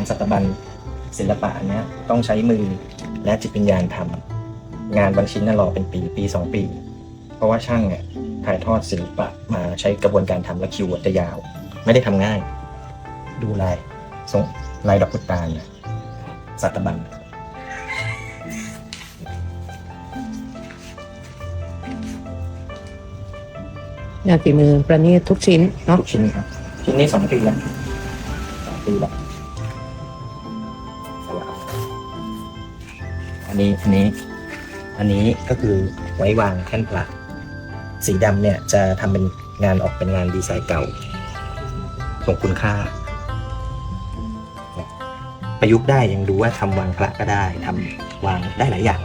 านสัตบันศิลปะอันเนี้ยต้องใช้มือและจิตวิญญาณทำงานบางชิ้นน่ะรอเป็นปีปีสองปี เพราะว่าช่างเนี่ยถ่ายทอดศิลปะมาใช้กระบวนการทำและคิวจะยาว ไม่ได้ทำง่าย ดูลายทรงลายดอกพุตาลนะสัตบันงานฝีมือประณีตทุกชิ้นเนาะทุกชิ้นครับชิ้นนี้สองปีแล้วสองปีแล้ว อันนี้อันนี้ อันนี้ก็คือไว้วางแท่นพระสีดำเนี่ยจะทำเป็นงานออกเป็นงานดีไซน์เก่าทรงคุณค่า ประยุกต์ได้ยังดูว่าทำวางพระก็ได้ทำวางได้หลายอย่าง